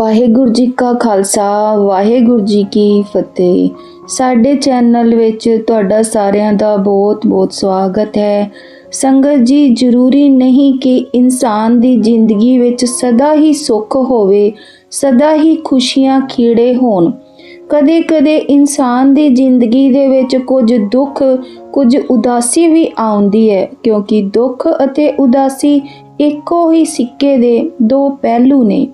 ਵਾਹਿਗੁਰੂ ਜੀ ਕਾ ਖਾਲਸਾ, ਵਾਹਿਗੁਰੂ ਜੀ ਕੀ ਫਤਿਹ। ਸਾਡੇ ਚੈਨਲ ਵਿੱਚ ਤੁਹਾਡਾ ਸਾਰਿਆਂ ਦਾ ਬਹੁਤ-ਬਹੁਤ ਸਵਾਗਤ ਹੈ। ਸੰਗਤ ਜੀ, ਜ਼ਰੂਰੀ ਨਹੀਂ ਕਿ ਇਨਸਾਨ ਦੀ ਜ਼ਿੰਦਗੀ ਵਿੱਚ ਸਦਾ ਹੀ ਸੁੱਖ ਹੋਵੇ, ਸਦਾ ਹੀ ਖੁਸ਼ੀਆਂ ਖੀੜੇ ਹੋਣ। ਕਦੇ-ਕਦੇ ਇਨਸਾਨ ਦੀ ਜ਼ਿੰਦਗੀ ਦੇ ਵਿੱਚ ਕੁਝ ਦੁੱਖ, ਕੁਝ ਉਦਾਸੀ ਵੀ ਆਉਂਦੀ ਹੈ, ਕਿਉਂਕਿ ਦੁੱਖ ਅਤੇ ਉਦਾਸੀ ਇੱਕੋ ਹੀ ਸਿੱਕੇ ਦੇ ਦੋ ਪਹਿਲੂ ਨੇ।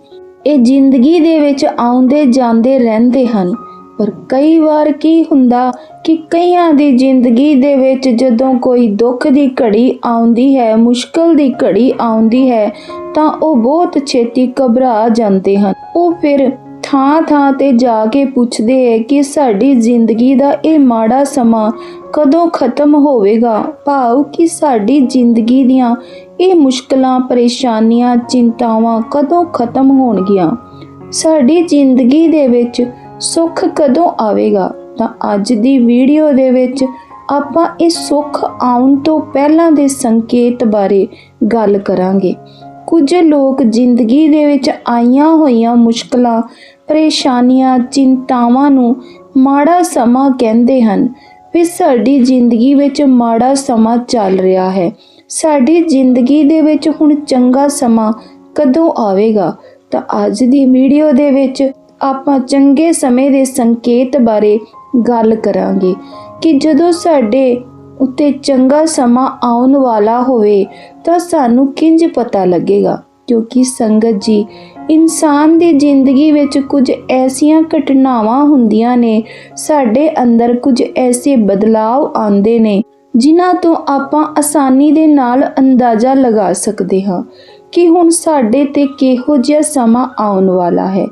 ਇਹ ਜ਼ਿੰਦਗੀ ਦੇ ਵਿੱਚ ਆਉਂਦੇ ਜਾਂਦੇ ਰਹਿੰਦੇ ਹਨ। ਪਰ ਕਈ ਵਾਰ ਕੀ ਹੁੰਦਾ ਕਿ ਕਈਆਂ ਦੀ ਜ਼ਿੰਦਗੀ ਦੇ ਵਿੱਚ ਜਦੋਂ ਕੋਈ ਦੁੱਖ ਦੀ ਘੜੀ ਆਉਂਦੀ ਹੈ, ਮੁਸ਼ਕਲ ਦੀ ਘੜੀ ਆਉਂਦੀ ਹੈ, ਤਾਂ ਉਹ ਬਹੁਤ ਛੇਤੀ ਘਬਰਾ ਜਾਂਦੇ ਹਨ। ਉਹ ਫਿਰ ਥਾਂ ਥਾਂ ਤੇ ਜਾ ਕੇ ਪੁੱਛਦੇ ਹੈ ਕਿ ਸਾਡੀ ਜ਼ਿੰਦਗੀ ਦਾ ਇਹ ਮਾੜਾ ਸਮਾਂ ਕਦੋਂ ਖਤਮ ਹੋਵੇਗਾ? ਭਾਵ ਕਿ ਸਾਡੀ ਜ਼ਿੰਦਗੀ ਦੀਆਂ ਇਹ ਮੁਸ਼ਕਲਾਂ, ਪਰੇਸ਼ਾਨੀਆਂ, ਚਿੰਤਾਵਾਂ ਕਦੋਂ ਖਤਮ ਹੋਣਗੀਆਂ? ਸਾਡੀ ਜ਼ਿੰਦਗੀ ਦੇ ਵਿੱਚ ਸੁੱਖ ਕਦੋਂ ਆਵੇਗਾ? ਤਾਂ ਅੱਜ ਦੀ ਵੀਡੀਓ ਦੇ ਵਿੱਚ ਆਪਾਂ ਇਹ ਸੁੱਖ ਆਉਣ ਤੋਂ ਪਹਿਲਾਂ ਦੇ ਸੰਕੇਤ ਬਾਰੇ ਗੱਲ ਕਰਾਂਗੇ। ਕੁਝ ਲੋਕ ਜ਼ਿੰਦਗੀ ਦੇ ਵਿੱਚ ਆਈਆਂ ਹੋਈਆਂ ਮੁਸ਼ਕਲਾਂ ਪਰੇਸ਼ਾਨੀਆਂ, ਚਿੰਤਾਵਾਂ ਨੂੰ ਮਾੜਾ ਸਮਾਂ ਕਹਿੰਦੇ ਹਨ। ਵੀ ਸਾਡੀ ਜ਼ਿੰਦਗੀ ਵਿੱਚ ਮਾੜਾ ਸਮਾਂ ਚੱਲ ਰਿਹਾ ਹੈ। ਸਾਡੀ ਜ਼ਿੰਦਗੀ ਦੇ ਵਿੱਚ ਹੁਣ ਚੰਗਾ ਸਮਾਂ ਕਦੋਂ ਆਵੇਗਾ? ਤਾਂ ਅੱਜ ਦੀ ਵੀਡੀਓ ਦੇ ਵਿੱਚ ਆਪਾਂ ਚੰਗੇ ਸਮੇਂ ਦੇ ਸੰਕੇਤ ਬਾਰੇ ਗੱਲ ਕਰਾਂਗੇ ਕਿ ਜਦੋਂ ਸਾਡੇ ਉੱਤੇ ਚੰਗਾ ਸਮਾਂ ਆਉਣ ਵਾਲਾ ਹੋਵੇ ਤਾਂ ਸਾਨੂੰ ਕਿੰਜ ਪਤਾ ਲੱਗੇਗਾ? ਕਿਉਂਕਿ ਸੰਗਤ ਜੀ ਇਨਸਾਨ ਦੀ ਜ਼ਿੰਦਗੀ ਵਿੱਚ ਕੁਝ ਐਸੀਆਂ ਘਟਨਾਵਾਂ ਹੁੰਦੀਆਂ ਨੇ, ਸਾਡੇ ਅੰਦਰ ਕੁਝ ਐਸੇ ਬਦਲਾਅ ਆਉਂਦੇ ਨੇ, ਜਿਨ੍ਹਾਂ ਤੋਂ ਆਪਾਂ ਆਸਾਨੀ ਦੇ ਨਾਲ ਅੰਦਾਜ਼ਾ ਲਗਾ ਸਕਦੇ ਹਾਂ ਕਿ ਹੁਣ ਸਾਡੇ ਤੇ ਕਿਹੋ ਜਿਹਾ ਸਮਾਂ ਆਉਣ ਵਾਲਾ ਹੈ।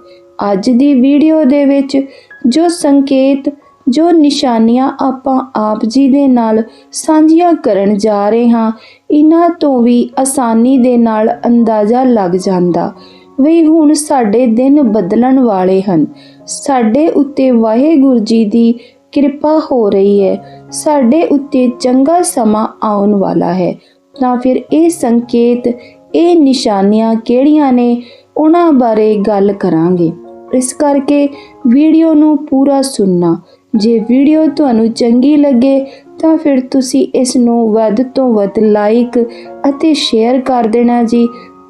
ਅੱਜ ਦੀ ਵੀਡੀਓ ਦੇ ਵਿੱਚ ਜੋ ਸੰਕੇਤ, ਜੋ ਨਿਸ਼ਾਨੀਆਂ ਆਪਾਂ ਆਪ ਜੀ ਦੇ ਨਾਲ ਸਾਂਝੀਆਂ ਕਰਨ ਜਾ ਰਹੇ ਹਾਂ ਇਹਨਾਂ ਤੋਂ ਵੀ ਆਸਾਨੀ ਦੇ ਨਾਲ ਅੰਦਾਜ਼ਾ ਲੱਗ ਜਾਂਦਾ। ਵੀ ਹੁਣ ਸਾਡੇ ਦਿਨ ਬਦਲਣ ਵਾਲੇ ਹਨ। ਸਾਡੇ ਉੱਤੇ ਵਾਹਿਗੁਰੂ ਜੀ ਦੀ ਕਿਰਪਾ ਹੋ ਰਹੀ ਹੈ। ਸਾਡੇ ਉੱਤੇ ਚੰਗਾ ਸਮਾਂ ਆਉਣ ਵਾਲਾ ਹੈ। ਤਾਂ ਫਿਰ ਇਹ ਸੰਕੇਤ, ਇਹ ਨਿਸ਼ਾਨੀਆਂ ਕਿਹੜੀਆਂ ਨੇ? ਉਹਨਾਂ ਬਾਰੇ ਗੱਲ ਕਰਾਂਗੇ। ਇਸ ਕਰਕੇ ਵੀਡੀਓ ਨੂੰ ਪੂਰਾ ਸੁਣਨਾ। ਜੇ ਵੀਡੀਓ ਤੁਹਾਨੂੰ ਚੰਗੀ ਲੱਗੇ, ਤਾਂ ਫਿਰ ਤੁਸੀਂ ਇਸ ਨੂੰ ਵੱਧ ਤੋਂ ਵੱਧ ਲਾਈਕ ਅਤੇ ਸ਼ੇਅਰ ਕਰ ਦੇਣਾ ਜੀ।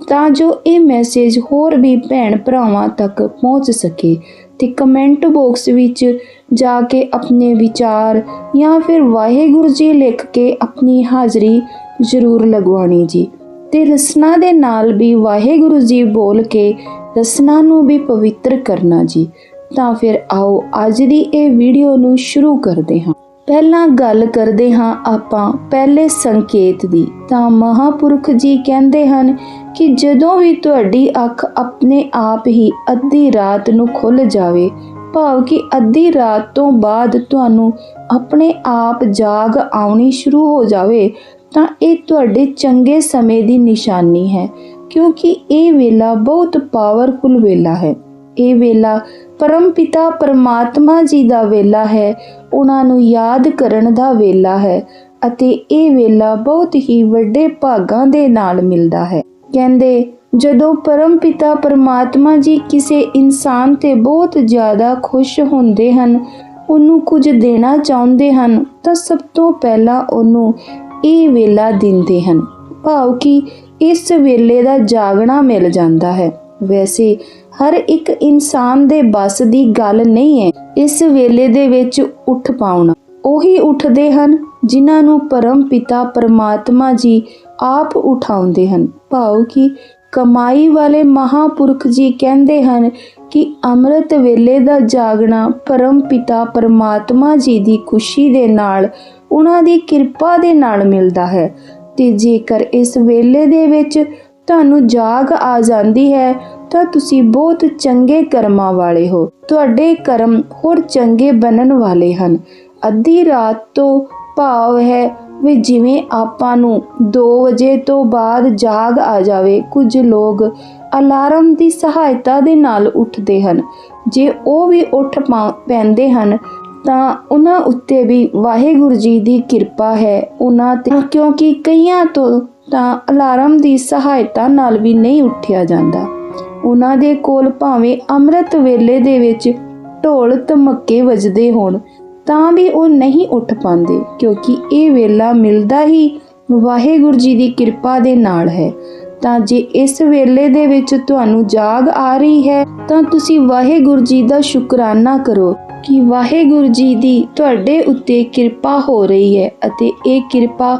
ਤਾਂ ਜੋ ਇਹ ਮੈਸੇਜ ਹੋਰ ਵੀ ਭੈਣ ਭਰਾਵਾਂ ਤੱਕ ਪਹੁੰਚ ਸਕੇ ਤੇ ਕਮੈਂਟ ਬਾਕਸ ਵਿੱਚ ਜਾ ਕੇ ਆਪਣੇ ਵਿਚਾਰ ਜਾਂ ਫਿਰ ਵਾਹਿਗੁਰੂ ਜੀ ਲਿਖ ਕੇ ਆਪਣੀ ਹਾਜ਼ਰੀ ਜ਼ਰੂਰ ਲਗਵਾਉਣੀ ਜੀ। ਤੇ ਰਸਨਾ ਦੇ ਨਾਲ ਵੀ ਵਾਹਿਗੁਰੂ ਜੀ ਬੋਲ ਕੇ ਰਸਨਾ ਨੂੰ ਵੀ ਪਵਿੱਤਰ ਕਰਨਾ ਜੀ। ਤਾਂ ਫਿਰ ਆਓ ਅੱਜ ਦੀ ਇਹ ਵੀਡੀਓ ਨੂੰ ਸ਼ੁਰੂ ਕਰਦੇ ਹਾਂ। ਪਹਿਲਾਂ ਗੱਲ ਕਰਦੇ ਹਾਂ ਆਪਾਂ ਪਹਿਲੇ ਸੰਕੇਤ ਦੀ। ਤਾਂ ਮਹਾਪੁਰਖ ਜੀ ਕਹਿੰਦੇ ਹਨ ਕਿ ਜਦੋਂ ਵੀ ਤੁਹਾਡੀ ਅੱਖ ਆਪਣੇ ਆਪ ਹੀ ਅੱਧੀ ਰਾਤ ਨੂੰ ਖੁੱਲ ਜਾਵੇ, ਭਾਵ ਕਿ ਅੱਧੀ ਰਾਤ ਤੋਂ ਬਾਅਦ ਤੁਹਾਨੂੰ ਆਪਣੇ ਆਪ ਜਾਗ ਆਉਣੀ ਸ਼ੁਰੂ ਹੋ ਜਾਵੇ, ਤਾਂ ਇਹ ਤੁਹਾਡੇ ਚੰਗੇ ਸਮੇਂ ਦੀ ਨਿਸ਼ਾਨੀ ਹੈ, ਕਿਉਂਕਿ ਇਹ ਵੇਲਾ ਬਹੁਤ ਪਾਵਰਫੁਲ ਵੇਲਾ ਹੈ। ਇਹ ਵੇਲਾ ਪਰਮਪਿਤਾ ਪਰਮਾਤਮਾ ਜੀ ਦਾ ਵੇਲਾ ਹੈ, ਉਹਨਾਂ ਨੂੰ ਯਾਦ ਕਰਨ ਦਾ ਵੇਲਾ ਹੈ ਅਤੇ ਇਹ ਵੇਲਾ ਬਹੁਤ ਹੀ ਵੱਡੇ ਭਾਗਾਂ ਦੇ ਨਾਲ ਮਿਲਦਾ ਹੈ। ਕਹਿੰਦੇ, ਜਦੋਂ ਪਰਮ ਪਿਤਾ ਪਰਮਾਤਮਾ ਜੀ ਕਿਸੇ ਇਨਸਾਨ ਤੇ ਬਹੁਤ ਜ਼ਿਆਦਾ ਖੁਸ਼ ਹੁੰਦੇ ਹਨ, ਉਹਨੂੰ ਕੁਝ ਦੇਣਾ ਚਾਹੁੰਦੇ ਹਨ, ਤਾਂ ਸਭ ਤੋਂ ਪਹਿਲਾਂ ਉਹਨੂੰ ਇਹ ਵੇਲਾ ਦਿੰਦੇ ਹਨ। ਭਾਵ ਕਿ ਇਸ ਵੇਲੇ ਦਾ ਜਾਗਣਾ ਮਿਲ ਜਾਂਦਾ ਹੈ। ਵੈਸੇ ਹਰ ਇੱਕ ਇਨਸਾਨ ਦੇ ਬਸ ਦੀ ਗੱਲ ਨਹੀਂ ਹੈ ਇਸ ਵੇਲੇ ਦੇ ਵਿੱਚ ਉੱਠ ਪਾਉਣਾ। ਉਹੀ ਉੱਠਦੇ ਹਨ ਜਿਨ੍ਹਾਂ ਨੂੰ ਪਰਮ ਪਿਤਾ ਪਰਮਾਤਮਾ ਜੀ ਆਪ ਉਠਾਉਂਦੇ ਹਨ। ਭਾਵ ਕਿ ਕਮਾਈ ਵਾਲੇ ਮਹਾਪੁਰਖ ਜੀ ਕਹਿੰਦੇ ਹਨ ਕਿ ਅੰਮ੍ਰਿਤ ਵੇਲੇ ਦਾ ਜਾਗਣਾ ਪਰਮ ਪਿਤਾ ਪਰਮਾਤਮਾ ਜੀ ਦੀ ਖੁਸ਼ੀ ਦੇ ਨਾਲ, ਉਹਨਾਂ ਦੀ ਕਿਰਪਾ ਦੇ ਨਾਲ ਮਿਲਦਾ ਹੈ। ਤੇ ਜੇਕਰ ਇਸ ਵੇਲੇ ਦੇ ਵਿੱਚ ਤੁਹਾਨੂੰ ਜਾਗ ਆ ਜਾਂਦੀ ਹੈ, ਤਾਂ ਤੁਸੀਂ ਬਹੁਤ ਚੰਗੇ ਕਰਮਾਂ ਵਾਲੇ ਹੋ। ਤੁਹਾਡੇ ਕਰਮ ਹੋਰ ਚੰਗੇ ਬਣਨ ਵਾਲੇ ਹਨ। ਅੱਧੀ ਰਾਤ ਤੋਂ ਭਾਵ ਹੈ ਵੀ ਜਿਵੇਂ ਆਪਾਂ ਨੂੰ 2 ਵਜੇ ਤੋਂ ਬਾਅਦ ਜਾਗ ਆ ਜਾਵੇ, ਕੁਝ ਲੋਕ ਅਲਾਰਮ ਦੀ ਸਹਾਇਤਾ ਦੇ ਨਾਲ ਉੱਠਦੇ ਹਨ। ਜੇ ਉਹ ਵੀ ਉੱਠ ਪਾ- ਪੈਂਦੇ ਹਨ, ਤਾਂ ਉਹਨਾਂ ਉੱਤੇ ਵੀ ਵਾਹਿਗੁਰੂ ਜੀ ਦੀ ਕਿਰਪਾ ਹੈ। ਉਹਨਾਂ ਤੇ ਕਿਉਂਕਿ ਕਈਆਂ ਤੋਂ ਤਾਂ ਅਲਾਰਮ ਦੀ ਸਹਾਇਤਾ ਨਾਲ ਵੀ ਨਹੀਂ ਉੱਠਿਆ ਜਾਂਦਾ। ਉਹਨਾਂ ਦੇ ਕੋਲ ਭਾਵੇਂ ਅੰਮ੍ਰਿਤ ਵੇਲੇ ਦੇ ਵਿੱਚ ਢੋਲ ਧਮੱਕੇ ਵੱਜਦੇ ਹੋਣ ਤਾਂ ਵੀ ਉਹ ਨਹੀਂ ਉੱਠ ਪਾਉਂਦੇ, ਕਿਉਂਕਿ ਇਹ ਵੇਲਾ ਮਿਲਦਾ ਹੀ ਵਾਹਿਗੁਰੂ ਜੀ ਦੀ ਕਿਰਪਾ ਦੇ ਨਾਲ ਹੈ। ਤਾਂ ਜੇ ਇਸ ਵੇਲੇ ਦੇ ਵਿੱਚ ਤੁਹਾਨੂੰ ਜਾਗ ਆ ਰਹੀ ਹੈ, ਤਾਂ ਤੁਸੀਂ ਵਾਹਿਗੁਰੂ ਜੀ ਦਾ ਸ਼ੁਕਰਾਨਾ ਕਰੋ ਕਿ ਵਾਹਿਗੁਰੂ ਜੀ ਦੀ ਤੁਹਾਡੇ ਉੱਤੇ ਕਿਰਪਾ ਹੋ ਰਹੀ ਹੈ ਅਤੇ ਇਹ ਕਿਰਪਾ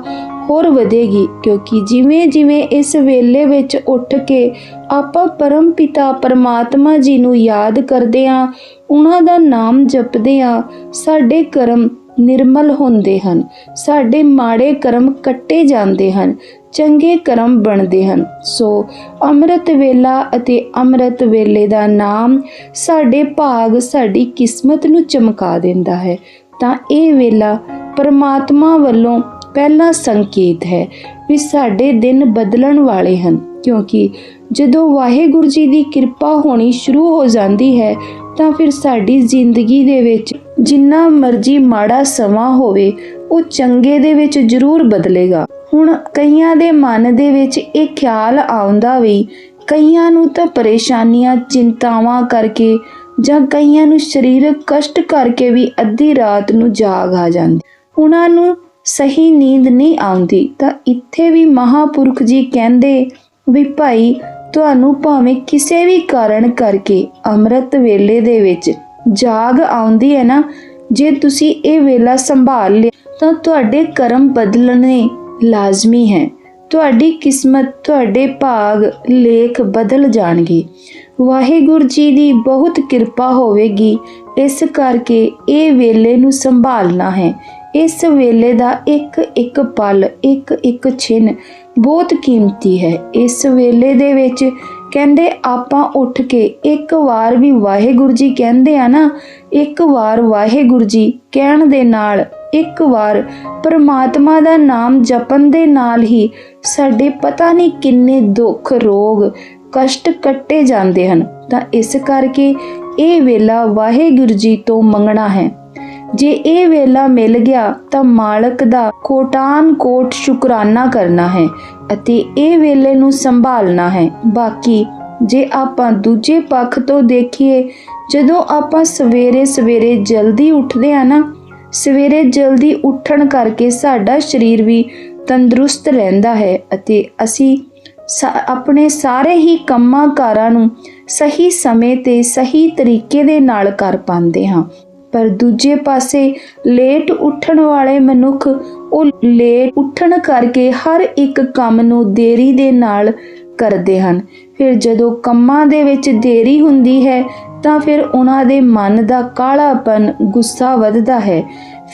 ਹੋਰ ਵਧੇਗੀ, ਕਿਉਂਕਿ ਜਿਵੇਂ ਜਿਵੇਂ ਇਸ ਵੇਲੇ ਵਿੱਚ ਉੱਠ ਕੇ ਆਪਾਂ ਪਰਮ ਪਿਤਾ ਪਰਮਾਤਮਾ ਜੀ ਨੂੰ ਯਾਦ ਕਰਦੇ ਹਾਂ, ਉਹਨਾਂ ਦਾ ਨਾਮ ਜਪਦੇ ਹਾਂ, ਸਾਡੇ ਕਰਮ ਨਿਰਮਲ ਹੁੰਦੇ ਹਨ, ਸਾਡੇ ਮਾੜੇ ਕਰਮ ਕੱਟੇ ਜਾਂਦੇ ਹਨ, ਚੰਗੇ ਕਰਮ ਬਣਦੇ ਹਨ। ਸੋ ਅੰਮ੍ਰਿਤ ਵੇਲਾ ਅਤੇ ਅੰਮ੍ਰਿਤ ਵੇਲੇ ਦਾ ਨਾਮ ਸਾਡੇ ਭਾਗ, ਸਾਡੀ ਕਿਸਮਤ ਨੂੰ ਚਮਕਾ ਦਿੰਦਾ ਹੈ। ਤਾਂ ਇਹ ਵੇਲਾ ਪਰਮਾਤਮਾ ਵੱਲੋਂ ਪਹਿਲਾ ਸੰਕੇਤ ਹੈ ਵੀ ਸਾਡੇ ਦਿਨ ਬਦਲਣ ਵਾਲੇ ਹਨ, ਕਿਉਂਕਿ ਜਦੋਂ ਵਾਹਿਗੁਰੂ ਜੀ ਦੀ ਕਿਰਪਾ ਹੋਣੀ ਸ਼ੁਰੂ ਹੋ ਜਾਂਦੀ ਹੈ, ਤਾਂ ਫਿਰ ਸਾਡੀ ਜ਼ਿੰਦਗੀ ਦੇ ਵਿੱਚ ਜਿੰਨਾ ਮਰਜ਼ੀ ਮਾੜਾ ਸਮਾਂ ਹੋਵੇ, ਉਹ ਚੰਗੇ ਦੇ ਵਿੱਚ ਜ਼ਰੂਰ ਬਦਲੇਗਾ। ਹੁਣ ਕਈਆਂ ਦੇ ਮਨ ਦੇ ਵਿੱਚ ਇਹ ਖਿਆਲ ਆਉਂਦਾ ਵੀ ਕਈਆਂ ਨੂੰ ਤਾਂ ਪਰੇਸ਼ਾਨੀਆਂ, ਚਿੰਤਾਵਾਂ ਕਰਕੇ ਜਾਂ ਕਈਆਂ ਨੂੰ ਸਰੀਰਕ ਕਸ਼ਟ ਕਰਕੇ ਵੀ ਅੱਧੀ ਰਾਤ ਨੂੰ ਜਾਗ ਆ ਜਾਂਦੀ। ਉਹਨਾਂ ਨੂੰ ਸਹੀ ਨੀਂਦ ਨਹੀਂ ਆਉਂਦੀ, ਤਾਂ ਇੱਥੇ ਵੀ ਮਹਾਪੁਰਖ ਜੀ ਕਹਿੰਦੇ ਵੀ ਭਾਈ, ਤੁਹਾਨੂੰ ਭਾਵੇਂ ਕਿਸੇ ਵੀ ਕਾਰਨ ਕਰਕੇ ਅੰਮ੍ਰਿਤ ਵੇਲੇ ਦੇ ਵਿੱਚ ਜਾਗ ਆਉਂਦੀ ਹੈ ਨਾ, ਜੇ ਤੁਸੀਂ ਇਹ ਵੇਲਾ ਸੰਭਾਲ ਲਿਆ, ਤਾਂ ਤੁਹਾਡੇ ਕਰਮ ਬਦਲਣੇ ਲਾਜ਼ਮੀ ਹੈ। ਤੁਹਾਡੀ ਕਿਸਮਤ, ਤੁਹਾਡੇ ਭਾਗ, ਲੇਖ ਬਦਲ ਜਾਣਗੇ। ਵਾਹਿਗੁਰੂ ਜੀ ਦੀ ਬਹੁਤ ਕਿਰਪਾ ਹੋਵੇਗੀ, ਇਸ ਕਰਕੇ ਇਹ ਵੇਲੇ ਨੂੰ ਸੰਭਾਲਣਾ ਹੈ। ਇਸ ਵੇਲੇ ਦਾ ਇੱਕ ਇੱਕ ਪਲ, ਇੱਕ ਇੱਕ ਛਿਨ ਬਹੁਤ ਕੀਮਤੀ ਹੈ। ਇਸ ਵੇਲੇ ਦੇ ਵਿੱਚ ਕਹਿੰਦੇ ਆਪਾਂ ਉੱਠ ਕੇ ਇੱਕ ਵਾਰ ਵੀ ਵਾਹਿਗੁਰੂ ਜੀ ਕਹਿੰਦੇ ਆ ਨਾ, ਇੱਕ ਵਾਰ ਵਾਹਿਗੁਰੂ ਜੀ ਕਹਿਣ ਦੇ ਨਾਲ, ਇੱਕ ਵਾਰ ਪਰਮਾਤਮਾ ਦਾ ਨਾਮ ਜਪਣ ਦੇ ਨਾਲ ਹੀ ਸਾਡੇ ਪਤਾ ਨਹੀਂ ਕਿੰਨੇ ਦੁੱਖ, ਰੋਗ, ਕਸ਼ਟ ਕੱਟੇ ਜਾਂਦੇ ਹਨ। ਤਾਂ ਇਸ ਕਰਕੇ ਇਹ ਵੇਲਾ ਵਾਹਿਗੁਰੂ ਜੀ ਤੋਂ ਮੰਗਣਾ ਹੈ। ਜੇ ਇਹ ਵੇਲਾ ਮਿਲ ਗਿਆ ਤਾਂ ਮਾਲਕ ਦਾ ਕੋਟਾਨ ਕੋਟ ਸ਼ੁਕਰਾਨਾ ਕਰਨਾ ਹੈ ਅਤੇ ਇਹ ਵੇਲੇ ਨੂੰ ਸੰਭਾਲਣਾ ਹੈ। ਬਾਕੀ, ਜੇ ਆਪਾਂ ਦੂਜੇ ਪੱਖ ਤੋਂ ਦੇਖੀਏ, ਜਦੋਂ ਆਪਾਂ ਸਵੇਰੇ ਸਵੇਰੇ ਜਲਦੀ ਉੱਠਦੇ ਆ ਨਾ, ਸਵੇਰੇ ਜਲਦੀ ਉੱਠਣ ਕਰਕੇ ਸਾਡਾ ਸਰੀਰ ਵੀ ਤੰਦਰੁਸਤ ਰਹਿੰਦਾ ਹੈ ਅਤੇ ਅਸੀਂ ਆਪਣੇ ਸਾਰੇ ਹੀ ਕੰਮਾਂ ਕਾਰਾਂ ਨੂੰ ਸਹੀ ਸਮੇਂ ਤੇ ਸਹੀ ਤਰੀਕੇ ਦੇ ਨਾਲ ਕਰ ਪਾਉਂਦੇ ਹਾਂ। ਪਰ ਦੂਜੇ ਪਾਸੇ ਲੇਟ ਉੱਠਣ ਵਾਲੇ ਮਨੁੱਖ ਉਹ ਲੇਟ ਉੱਠਣ ਕਰਕੇ ਹਰ ਇੱਕ ਕੰਮ ਨੂੰ ਦੇਰੀ ਦੇ ਨਾਲ ਕਰਦੇ ਹਨ। ਫਿਰ ਜਦੋਂ ਕੰਮਾਂ ਦੇ ਵਿੱਚ ਦੇਰੀ ਹੁੰਦੀ ਹੈ, ਤਾਂ ਫਿਰ ਉਹਨਾਂ ਦੇ ਮਨ ਦਾ ਕਾਲਾਪਨ, ਗੁੱਸਾ ਵੱਧਦਾ ਹੈ।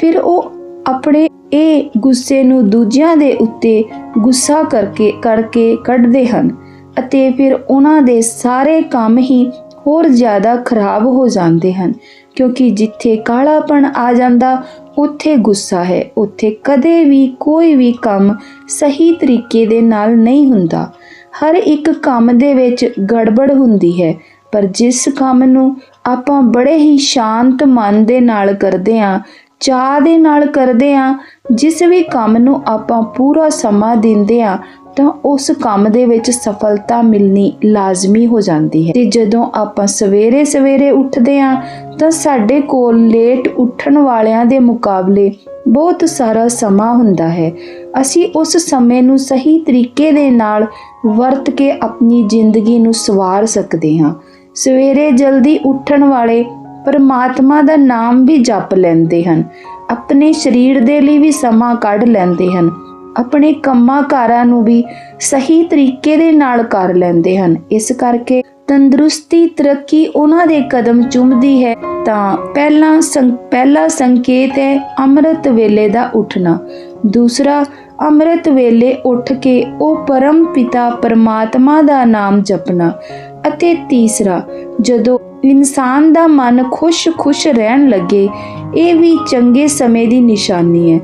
ਫਿਰ ਉਹ ਆਪਣੇ ਇਹ ਗੁੱਸੇ ਨੂੰ ਦੂਜਿਆਂ ਦੇ ਉੱਤੇ ਗੁੱਸਾ ਕਰਕੇ ਕਰਕੇ ਕੱਢਦੇ ਹਨ ਅਤੇ ਫਿਰ ਉਹਨਾਂ ਦੇ ਸਾਰੇ ਕੰਮ ਹੀ ਹੋਰ ਜ਼ਿਆਦਾ ਖਰਾਬ ਹੋ ਜਾਂਦੇ ਹਨ। ਕਿਉਂਕਿ ਜਿੱਥੇ ਕਾਲਾਪਣ ਆ ਜਾਂਦਾ, ਉੱਥੇ ਗੁੱਸਾ ਹੈ। ਉੱਥੇ ਕਦੇ ਵੀ ਕੋਈ ਵੀ ਕੰਮ ਸਹੀ ਤਰੀਕੇ ਦੇ ਨਾਲ ਨਹੀਂ ਹੁੰਦਾ। ਹਰ ਇੱਕ ਕੰਮ ਦੇ ਵਿੱਚ ਗੜਬੜ ਹੁੰਦੀ ਹੈ, ਪਰ ਜਿਸ ਕੰਮ ਨੂੰ ਆਪਾਂ ਬੜੇ ਹੀ ਸ਼ਾਂਤ ਮਨ ਦੇ ਨਾਲ ਕਰਦੇ ਆਂ ਚਾਹ ਦੇ ਨਾਲ ਕਰਦੇ ਆਂ ਜਿਸ ਵੀ ਕੰਮ ਨੂੰ ਆਪਾਂ ਪੂਰਾ ਸਮਾਂ ਦਿੰਦੇ ਆਂ ਤਾਂ ਉਸ ਕੰਮ ਦੇ ਵਿੱਚ ਸਫਲਤਾ ਮਿਲਣੀ ਲਾਜ਼ਮੀ ਹੋ ਜਾਂਦੀ ਹੈ। ਤੇ ਜਦੋਂ ਆਪਾਂ ਸਵੇਰੇ ਸਵੇਰੇ ਉੱਠਦੇ ਆਂ ਤਾਂ ਸਾਡੇ ਕੋਲ ਲੇਟ ਉੱਠਣ ਵਾਲਿਆਂ ਦੇ ਮੁਕਾਬਲੇ ਬਹੁਤ ਸਾਰਾ ਸਮਾਂ ਹੁੰਦਾ ਹੈ। ਅਸੀਂ ਉਸ ਸਮੇਂ ਨੂੰ ਸਹੀ ਤਰੀਕੇ ਦੇ ਨਾਲ ਵਰਤ ਕੇ ਆਪਣੀ ਜ਼ਿੰਦਗੀ ਨੂੰ ਸਵਾਰ ਸਕਦੇ ਹਾਂ। ਸਵੇਰੇ ਜਲਦੀ ਉੱਠਣ ਵਾਲੇ ਪਰਮਾਤਮਾ ਦਾ ਨਾਮ ਵੀ ਜਪ ਲੈਂਦੇ ਹਨ। ਆਪਣੇ ਸਰੀਰ ਦੇ ਲਈ ਵੀ ਸਮਾਂ ਕੱਢ ਲੈਂਦੇ ਹਨ। ਆਪਣੇ ਕੰਮਾਂ ਕਾਰਾਂ ਨੂੰ ਵੀ ਸਹੀ ਤਰੀਕੇ ਦੇ ਨਾਲ ਕਰ ਲੈਂਦੇ ਹਨ। ਇਸ ਕਰਕੇ ਤੰਦਰੁਸਤੀ, ਤਰੱਕੀ ਉਹਨਾਂ ਦੇ ਕਦਮ ਚੁੰਮਦੀ ਹੈ, ਤਾਂ ਪਹਿਲਾ ਪਹਿਲਾ ਸੰਕੇਤ ਹੈ ਅੰਮ੍ਰਿਤ ਵੇਲੇ ਦਾ ਉੱਠਣਾ। ਦੂਸਰਾ, ਅੰਮ੍ਰਿਤ ਵੇਲੇ ਉੱਠ ਕੇ ਉਹ ਪਰਮ ਪਿਤਾ ਪਰਮਾਤਮਾ ਦਾ ਨਾਮ ਜਪਣਾ ਅਤੇ ਤੀਸਰਾ, ਜਦੋਂ ਇਨਸਾਨ ਦਾ ਮਨ ਖੁਸ਼-ਖੁਸ਼ ਰਹਿਣ ਲੱਗੇ, ਇਹ ਵੀ ਚੰਗੇ ਸਮੇਂ ਦੀ ਨਿਸ਼ਾਨੀ ਹੈ।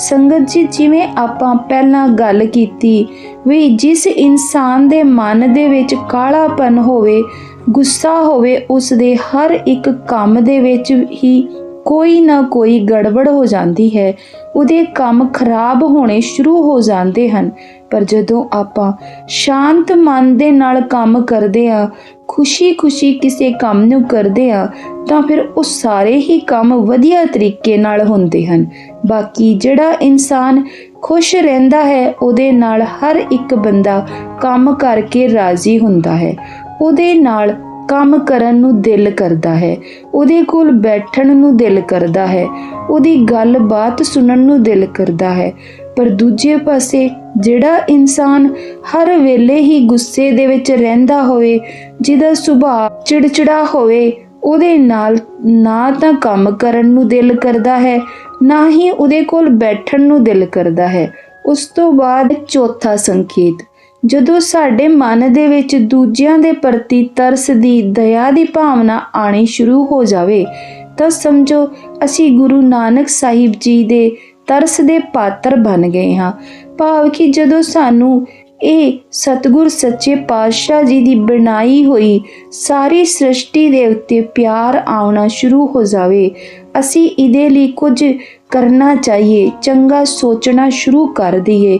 ਸੰਗਤ ਜੀ, ਜਿਵੇਂ ਆਪਾਂ ਪਹਿਲਾਂ ਗੱਲ ਕੀਤੀ ਵੀ ਜਿਸ ਇਨਸਾਨ ਦੇ ਮਨ ਦੇ ਵਿੱਚ ਕਾਲਾਪਨ ਹੋਵੇ, ਗੁੱਸਾ ਹੋਵੇ ਉਸ ਦੇ ਹਰ ਇੱਕ ਕੰਮ ਦੇ ਵਿੱਚ ਹੀ ਕੋਈ ਨਾ ਕੋਈ ਗੜਬੜ ਹੋ ਜਾਂਦੀ ਹੈ। ਉਹਦੇ ਕੰਮ ਖਰਾਬ ਹੋਣੇ ਸ਼ੁਰੂ ਹੋ ਜਾਂਦੇ ਹਨ। ਪਰ ਜਦੋਂ ਆਪਾਂ ਸ਼ਾਂਤ ਮਨ ਦੇ ਨਾਲ ਕੰਮ ਕਰਦੇ ਆ ਖੁਸ਼ੀ-ਖੁਸ਼ੀ ਕਿਸੇ ਕੰਮ ਨੂੰ ਕਰਦੇ ਆ, ਤਾਂ ਫਿਰ ਉਹ ਸਾਰੇ ਹੀ ਕੰਮ ਵਧੀਆ ਤਰੀਕੇ ਨਾਲ ਹੁੰਦੇ ਹਨ। ਬਾਕੀ ਜਿਹੜਾ ਇਨਸਾਨ ਖੁਸ਼ ਰਹਿੰਦਾ ਹੈ, ਉਹਦੇ ਨਾਲ ਹਰ ਇੱਕ ਬੰਦਾ ਕੰਮ ਕਰਕੇ ਰਾਜ਼ੀ ਹੁੰਦਾ ਹੈ। ਉਹਦੇ ਨਾਲ ਕੰਮ ਕਰਨ ਨੂੰ ਦਿਲ ਕਰਦਾ ਹੈ, ਉਹਦੇ ਕੋਲ ਬੈਠਣ ਨੂੰ ਦਿਲ ਕਰਦਾ ਹੈ, ਉਹਦੀ ਗੱਲਬਾਤ ਸੁਣਨ ਨੂੰ ਦਿਲ ਕਰਦਾ ਹੈ ਪਰ ਦੂਜੇ ਪਾਸੇ ਜਿਹੜਾ ਇਨਸਾਨ ਹਰ ਵੇਲੇ ਹੀ ਗੁੱਸੇ ਦੇ ਵਿੱਚ ਰਹਿੰਦਾ ਹੋਵੇ, ਜਿਹਦਾ ਸੁਭਾਅ ਚਿੜਚਿੜਾ ਹੋਵੇ, ਉਹਦੇ ਨਾਲ ਨਾ ਤਾਂ ਕੰਮ ਕਰਨ ਨੂੰ ਦਿਲ ਕਰਦਾ ਹੈ, ਨਾ ਹੀ ਉਹਦੇ ਕੋਲ ਬੈਠਣ ਨੂੰ ਦਿਲ ਕਰਦਾ ਹੈ। ਉਸ ਤੋਂ ਬਾਅਦ ਚੌਥਾ ਸੰਕੇਤ, ਜਦੋਂ ਸਾਡੇ ਮਨ ਦੇ ਵਿੱਚ ਦੂਜਿਆਂ ਦੇ ਪ੍ਰਤੀ ਤਰਸ ਦੀ ਦਇਆ ਦੀ ਭਾਵਨਾ ਆਣੀ ਸ਼ੁਰੂ ਹੋ ਜਾਵੇ, ਤਾਂ ਸਮਝੋ ਅਸੀਂ ਗੁਰੂ ਨਾਨਕ ਸਾਹਿਬ ਜੀ ਦੇ ਤਰਸ ਦੇ ਪਾਤਰ ਬਣ ਗਏ ਹਾਂ। ਭਾਵ ਕਿ ਜਦੋਂ ਸਾਨੂੰ ਇਹ ਸਤਿਗੁਰ ਸੱਚੇ ਪਾਤਸ਼ਾਹ ਜੀ ਦੀ ਬਣਾਈ ਹੋਈ ਸਾਰੀ ਸ੍ਰਿਸ਼ਟੀ ਦੇ ਉੱਤੇ ਪਿਆਰ ਆਉਣਾ ਸ਼ੁਰੂ ਹੋ ਜਾਵੇ, ਅਸੀਂ ਇਹਦੇ ਲਈ ਕੁਝ ਕਰਨਾ ਚਾਹੀਏ, ਚੰਗਾ ਸੋਚਣਾ ਸ਼ੁਰੂ ਕਰ ਦਈਏ।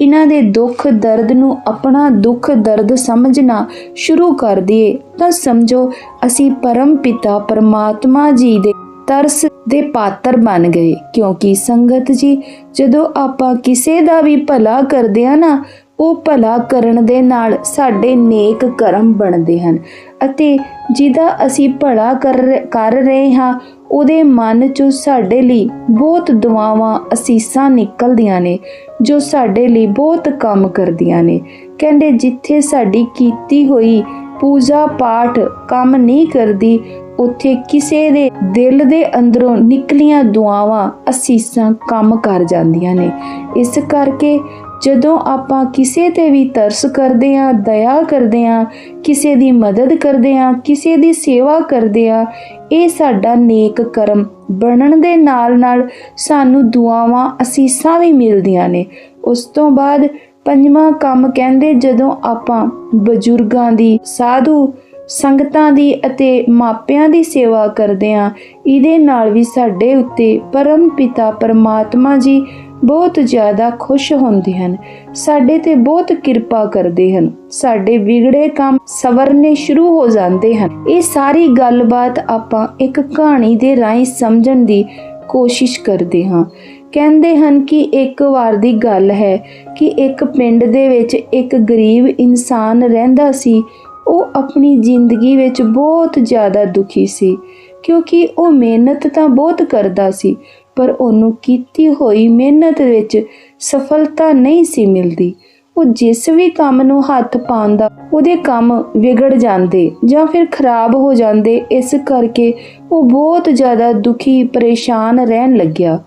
ਇਹਨਾਂ ਦੇ ਦੁੱਖ ਦਰਦ ਨੂੰ ਆਪਣਾ ਦੁੱਖ ਦਰਦ ਸਮਝਣਾ ਸ਼ੁਰੂ ਕਰ ਦਈਏ। ਤਾਂ ਸਮਝੋ, ਅਸੀਂ ਪਰਮ ਪਿਤਾ ਪਰਮਾਤਮਾ ਜੀ ਦੇ ਤਰਸ ਦੇ ਪਾਤਰ ਬਣ ਗਏ। ਕਿਉਂਕਿ ਸੰਗਤ ਜੀ, ਜਦੋਂ ਆਪਾਂ ਕਿਸੇ ਦਾ ਵੀ ਭਲਾ ਕਰਦੇ ਆ ਨਾ, ਉਹ ਭਲਾ ਕਰਨ ਦੇ ਨਾਲ ਸਾਡੇ ਨੇਕ ਕਰਮ ਬਣਦੇ ਹਨ ਅਤੇ ਜਿਹਦਾ ਅਸੀਂ ਭਲਾ ਕਰ ਕਰ ਰਹੇ ਹਾਂ, ਉਹਦੇ ਮਨ ਚੋਂ ਸਾਡੇ ਲਈ ਬਹੁਤ ਦੁਆਵਾਂ ਅਸੀਸਾਂ ਨਿਕਲਦੀਆਂ ਨੇ, ਜੋ ਸਾਡੇ ਲਈ ਬਹੁਤ ਕੰਮ ਕਰਦੀਆਂ ਨੇ। ਕਹਿੰਦੇ ਜਿੱਥੇ ਸਾਡੀ ਕੀਤੀ ਹੋਈ ਪੂਜਾ ਪਾਠ ਕੰਮ ਨਹੀਂ ਕਰਦੀ ਉੱਥੇ ਕਿਸੇ ਦੇ ਦਿਲ ਦੇ ਅੰਦਰੋਂ ਨਿਕਲੀਆਂ ਦੁਆਵਾਂ ਅਸੀਸਾਂ ਕੰਮ ਕਰ ਜਾਂਦੀਆਂ ਨੇ। ਇਸ ਕਰਕੇ ਜਦੋਂ ਆਪਾਂ ਕਿਸੇ ਤੇ ਵੀ ਤਰਸ ਕਰਦੇ ਆਂ ਦਇਆ ਕਰਦੇ ਆਂ ਕਿਸੇ ਦੀ ਮਦਦ ਕਰਦੇ ਆਂ ਕਿਸੇ ਦੀ ਸੇਵਾ ਕਰਦੇ ਆਂ ਇਹ ਸਾਡਾ ਨੇਕ ਕਰਮ ਬਣਨ ਦੇ ਨਾਲ ਨਾਲ ਸਾਨੂੰ ਦੁਆਵਾਂ, ਅਸੀਸਾਂ ਵੀ ਮਿਲਦੀਆਂ ਨੇ। ਉਸ ਤੋਂ ਬਾਅਦ ਪੰਜਵਾਂ ਕੰਮ ਕਹਿੰਦੇ ਜਦੋਂ ਆਪਾਂ ਬਜ਼ੁਰਗਾਂ ਦੀ ਸਾਧੂ ਸੰਗਤਾਂ ਦੀ ਅਤੇ ਮਾਪਿਆਂ ਦੀ ਸੇਵਾ ਕਰਦੇ ਆਂ ਇਹਦੇ ਨਾਲ ਵੀ ਸਾਡੇ ਉੱਤੇ ਪਰਮ ਪਿਤਾ ਪਰਮਾਤਮਾ ਜੀ ਬਹੁਤ ਜ਼ਿਆਦਾ ਖੁਸ਼ ਹੁੰਦੇ ਹਨ। ਸਾਡੇ ਤੇ ਬਹੁਤ ਕਿਰਪਾ ਕਰਦੇ ਹਨ। ਸਾਡੇ ਵਿਗੜੇ ਕੰਮ ਸਵਰਨੇ ਸ਼ੁਰੂ ਹੋ ਜਾਂਦੇ ਹਨ। ਇਹ ਸਾਰੀ ਗੱਲਬਾਤ ਆਪਾਂ ਇੱਕ ਕਹਾਣੀ ਦੇ ਰਾਹੀਂ ਸਮਝਣ ਦੀ ਕੋਸ਼ਿਸ਼ ਕਰਦੇ ਹਾਂ। ਕਹਿੰਦੇ ਹਨ ਕਿ ਇੱਕ ਵਾਰ ਦੀ ਗੱਲ ਹੈ ਕਿ ਇੱਕ ਪਿੰਡ ਦੇ ਵਿੱਚ ਇੱਕ ਗਰੀਬ ਇਨਸਾਨ ਰਹਿੰਦਾ ਸੀ। ਉਹ ਆਪਣੀ ਜ਼ਿੰਦਗੀ ਵਿੱਚ ਬਹੁਤ ਜ਼ਿਆਦਾ ਦੁਖੀ ਸੀ, ਕਿਉਂਕਿ ਉਹ ਮਿਹਨਤ ਤਾਂ ਬਹੁਤ ਕਰਦਾ ਸੀ, ਪਰ ਉਹਨੂੰ ਕੀਤੀ ਹੋਈ ਮਿਹਨਤ ਵਿੱਚ ਸਫਲਤਾ ਨਹੀਂ ਸੀ ਮਿਲਦੀ। ਉਹ ਜਿਸ ਵੀ ਕੰਮ ਨੂੰ ਹੱਥ ਪਾਉਂਦਾ, ਉਹਦੇ ਕੰਮ ਵਿਗੜ ਜਾਂਦੇ ਜਾਂ ਫਿਰ ਖਰਾਬ ਹੋ ਜਾਂਦੇ, ਇਸ ਕਰਕੇ ਉਹ ਬਹੁਤ ਜ਼ਿਆਦਾ ਦੁਖੀ, ਪਰੇਸ਼ਾਨ ਰਹਿਣ ਲੱਗਿਆ।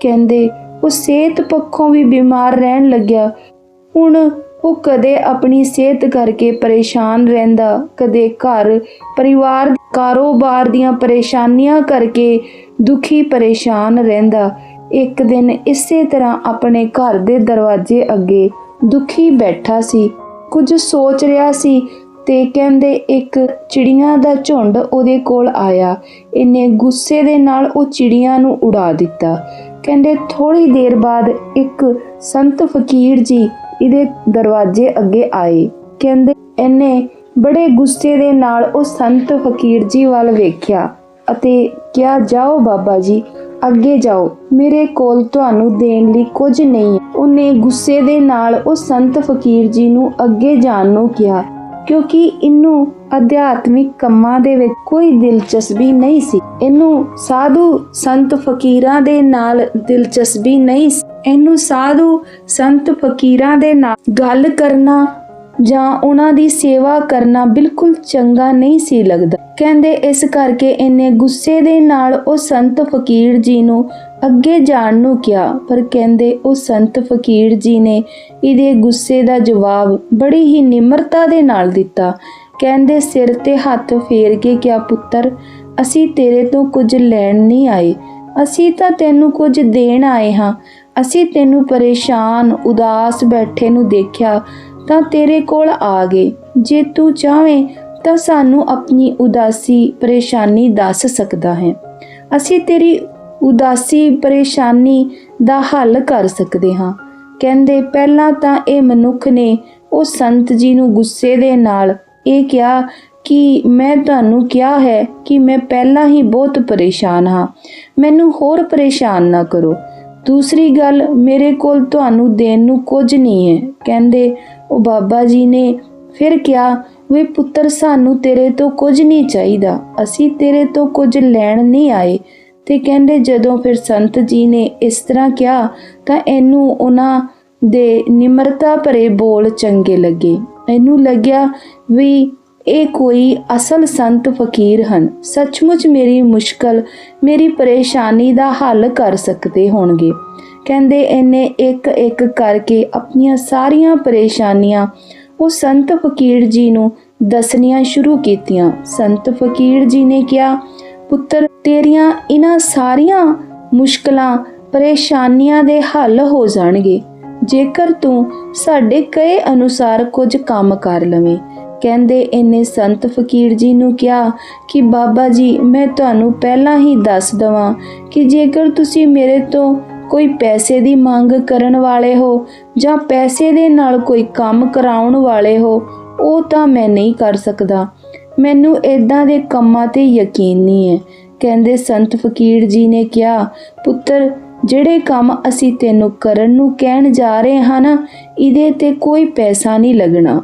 ਕਹਿੰਦੇ, ਉਹ ਸਿਹਤ ਪੱਖੋਂ ਵੀ ਬਿਮਾਰ ਰਹਿਣ ਲੱਗਿਆ। ਹੁਣ ਉਹ ਕਦੇ ਆਪਣੀ ਸਿਹਤ ਕਰਕੇ ਪਰੇਸ਼ਾਨ ਰਹਿੰਦਾ, ਕਦੇ ਘਰ ਪਰਿਵਾਰ ਕਾਰੋਬਾਰ ਦੀਆਂ ਪਰੇਸ਼ਾਨੀਆਂ ਕਰਕੇ ਦੁਖੀ ਪਰੇਸ਼ਾਨ ਰਹਿੰਦਾ। ਇੱਕ ਦਿਨ ਇਸੇ ਤਰ੍ਹਾਂ ਆਪਣੇ ਘਰ ਦੇ ਦਰਵਾਜ਼ੇ ਅੱਗੇ ਦੁਖੀ ਬੈਠਾ ਸੀ। ਕੁਝ ਸੋਚ ਰਿਹਾ ਸੀ ਤੇ ਕਹਿੰਦੇ ਇੱਕ ਚਿੜੀਆਂ ਦਾ ਝੁੰਡ ਉਹਦੇ ਕੋਲ ਆਇਆ। ਇਹਨੇ ਗੁੱਸੇ ਦੇ ਨਾਲ ਉਹ ਚਿੜੀਆਂ ਨੂੰ ਉਡਾ ਦਿੱਤਾ। ਕਹਿੰਦੇ ਥੋੜੀ ਦੇਰ ਬਾਅਦ ਇੱਕ ਸੰਤ ਫਕੀਰ ਜੀ ਇਹਦੇ ਦਰਵਾਜ਼ੇ ਅੱਗੇ ਆਏ। ਕਹਿੰਦੇ, ਇਹਨੇ ਬੜੇ ਗੁੱਸੇ ਦੇ ਨਾਲ ਉਹ ਸੰਤ ਫਕੀਰ ਜੀ ਵੱਲ ਵੇਖਿਆ ਅਤੇ ਕਿਹਾ, ਜਾਓ ਬਾਬਾ ਜੀ, ਅੱਗੇ ਜਾਓ। ਮੇਰੇ ਕੋਲ ਤੁਹਾਨੂੰ ਦੇਣ ਲਈ ਕੁਝ ਨਹੀਂ ਉਹਨੇ ਗੁੱਸੇ ਦੇ ਨਾਲ ਉਹ ਸੰਤ ਫਕੀਰ ਜੀ ਨੂੰ ਅੱਗੇ ਜਾਣ ਨੂੰ ਕਿਹਾ। ਕਿਉਂਕਿ ਇਹਨੂੰ ਅਧਿਆਤਮਿਕ ਕੰਮਾਂ ਦੇ ਵਿੱਚ ਕੋਈ ਦਿਲਚਸਪੀ ਨਹੀਂ ਸੀ। ਇਹਨੂੰ ਸਾਧੂ ਸੰਤ ਫਕੀਰਾਂ ਦੇ ਨਾਲ ਦਿਲਚਸਪੀ ਨਹੀਂ ਇਹਨੂੰ ਸਾਧੂ ਸੰਤ ਫਕੀਰਾਂ ਦੇ ਨਾਲ ਗੱਲ ਕਰਨਾ ਜਾਂ ਉਹਨਾਂ ਦੀ ਸੇਵਾ ਕਰਨਾ ਬਿਲਕੁਲ ਚੰਗਾ ਨਹੀਂ ਸੀ ਲੱਗਦਾ। ਕਹਿੰਦੇ ਇਸ ਕਰਕੇ ਇਹਨੇ ਗੁੱਸੇ ਦੇ ਨਾਲ ਉਹ ਸੰਤ ਫਕੀਰ ਜੀ ਨੂੰ ਅੱਗੇ ਜਾਣ ਨੂੰ ਕਿਹਾ, ਪਰ ਕਹਿੰਦੇ ਉਹ ਸੰਤ ਫਕੀਰ ਜੀ ਨੇ ਇਹਦੇ ਗੁੱਸੇ ਦਾ ਜਵਾਬ ਬੜੀ ਹੀ ਨਿਮਰਤਾ ਦੇ ਨਾਲ ਦਿੱਤਾ। ਕਹਿੰਦੇ, ਸਿਰ ਤੇ ਹੱਥ ਫੇਰ ਕੇ ਕਿਹਾ, ਪੁੱਤਰ, ਅਸੀਂ ਤੇਰੇ ਤੋਂ ਕੁਝ ਲੈਣ ਨਹੀਂ ਆਏ। ਅਸੀਂ ਤਾਂ ਤੈਨੂੰ ਕੁਝ ਦੇਣ ਆਏ ਹਾਂ। ਅਸੀਂ ਤੈਨੂੰ ਪਰੇਸ਼ਾਨ, ਉਦਾਸ ਬੈਠੇ ਨੂੰ ਦੇਖਿਆ ਤਾਂ ਤੇਰੇ ਕੋਲ ਆ ਗਏ। ਜੇ ਤੂੰ ਚਾਹਵੇਂ ਤਾਂ ਸਾਨੂੰ ਆਪਣੀ ਉਦਾਸੀ, ਪਰੇਸ਼ਾਨੀ ਦੱਸ ਸਕਦਾ ਹੈ। ਅਸੀਂ ਤੇਰੀ ਉਦਾਸੀ, ਪਰੇਸ਼ਾਨੀ ਦਾ ਹੱਲ ਕਰ ਸਕਦੇ ਹਾਂ। ਕਹਿੰਦੇ, ਪਹਿਲਾਂ ਤਾਂ ਇਹ ਮਨੁੱਖ ਨੇ ਉਹ ਸੰਤ ਜੀ ਨੂੰ ਗੁੱਸੇ ਦੇ ਨਾਲ ਇਹ ਕਿਹਾ ਕਿ ਮੈਂ ਤੁਹਾਨੂੰ ਕਿਹਾ ਹੈ ਕਿ ਮੈਂ ਪਹਿਲਾਂ ਹੀ ਬਹੁਤ ਪਰੇਸ਼ਾਨ ਹਾਂ। ਮੈਨੂੰ ਹੋਰ ਪਰੇਸ਼ਾਨ ਨਾ ਕਰੋ। ਦੂਸਰੀ ਗੱਲ, ਮੇਰੇ ਕੋਲ ਤੁਹਾਨੂੰ ਦੇਣ ਨੂੰ ਕੁਝ ਨਹੀਂ ਹੈ। ਕਹਿੰਦੇ, ਉਹ ਬਾਬਾ ਜੀ ਨੇ ਫਿਰ ਕਿਹਾ, ਵੇ ਪੁੱਤਰ, ਸਾਨੂੰ ਤੇਰੇ ਤੋਂ ਕੁਝ ਨਹੀਂ ਚਾਹੀਦਾ। ਅਸੀਂ ਤੇਰੇ ਤੋਂ ਕੁਝ ਲੈਣ ਨਹੀਂ ਆਏ। ਤੇ ਕਹਿੰਦੇ ਜਦੋਂ ਫਿਰ ਸੰਤ ਜੀ ਨੇ ਇਸ ਤਰ੍ਹਾਂ ਕਿਹਾ, ਤਾਂ ਇਹਨੂੰ ਉਹਨਾਂ ਦੇ ਨਿਮਰਤਾ ਭਰੇ ਬੋਲ ਚੰਗੇ ਲੱਗੇ। ਇਹਨੂੰ ਲੱਗਿਆ ਵੀ ਇਹ ਕੋਈ ਅਸਲ ਸੰਤ ਫਕੀਰ ਹਨ। ਸੱਚਮੁੱਚ ਮੇਰੀ ਮੁਸ਼ਕਲ, ਮੇਰੀ ਪਰੇਸ਼ਾਨੀ ਦਾ ਹੱਲ ਕਰ ਸਕਦੇ ਹੋਣਗੇ। ਕਹਿੰਦੇ ਇਹਨੇ ਇੱਕ ਇੱਕ ਕਰਕੇ ਆਪਣੀਆਂ ਸਾਰੀਆਂ ਪਰੇਸ਼ਾਨੀਆਂ ਉਹ ਸੰਤ ਫਕੀਰ ਜੀ ਨੂੰ ਦੱਸਣੀਆਂ ਸ਼ੁਰੂ ਕੀਤੀਆਂ। ਸੰਤ ਫਕੀਰ ਜੀ ਨੇ ਕਿਹਾ ਪੁੱਤਰ, ਤੇਰੀਆਂ ਇਹਨਾਂ ਸਾਰੀਆਂ ਮੁਸ਼ਕਲਾਂ ਪਰੇਸ਼ਾਨੀਆਂ ਦੇ ਹੱਲ ਹੋ ਜਾਣਗੇ। ਜੇਕਰ ਤੂੰ ਸਾਡੇ ਕਹੇ ਅਨੁਸਾਰ ਕੁਝ ਕੰਮ ਕਰ ਲਵੇਂ। ਕਹਿੰਦੇ ਇਹਨੇ ਸੰਤ ਫਕੀਰ ਜੀ ਨੂੰ ਕਿਹਾ ਕਿ, ਬਾਬਾ ਜੀ, ਮੈਂ ਤੁਹਾਨੂੰ ਪਹਿਲਾਂ ਹੀ ਦੱਸ ਦਵਾਂ ਕਿ ਜੇਕਰ ਤੁਸੀਂ ਮੇਰੇ ਤੋਂ ਕੋਈ ਪੈਸੇ ਦੀ ਮੰਗ ਕਰਨ ਵਾਲੇ ਹੋ ਜਾਂ ਪੈਸੇ ਦੇ ਨਾਲ ਕੋਈ ਕੰਮ ਕਰਾਉਣ ਵਾਲੇ ਹੋ, ਉਹ ਤਾਂ ਮੈਂ ਨਹੀਂ ਕਰ ਸਕਦਾ। ਮੈਨੂੰ ਇਦਾਂ ਦੇ ਕੰਮਾਂ ਤੇ ਯਕੀਨ ਨਹੀਂ ਹੈ, ਕਹਿੰਦੇ ਸੰਤ ਫਕੀਰ ਜੀ ਨੇ ਕਿਹਾ, ਪੁੱਤਰ, ਜਿਹੜੇ ਕੰਮ ਅਸੀਂ ਤੈਨੂੰ ਕਰਨ ਨੂੰ ਕਹਿਣ ਜਾ ਰਹੇ ਹਾਂ ਨਾ, ਇਹਦੇ ਤੇ ਕੋਈ ਪੈਸਾ ਨਹੀਂ ਲੱਗਣਾ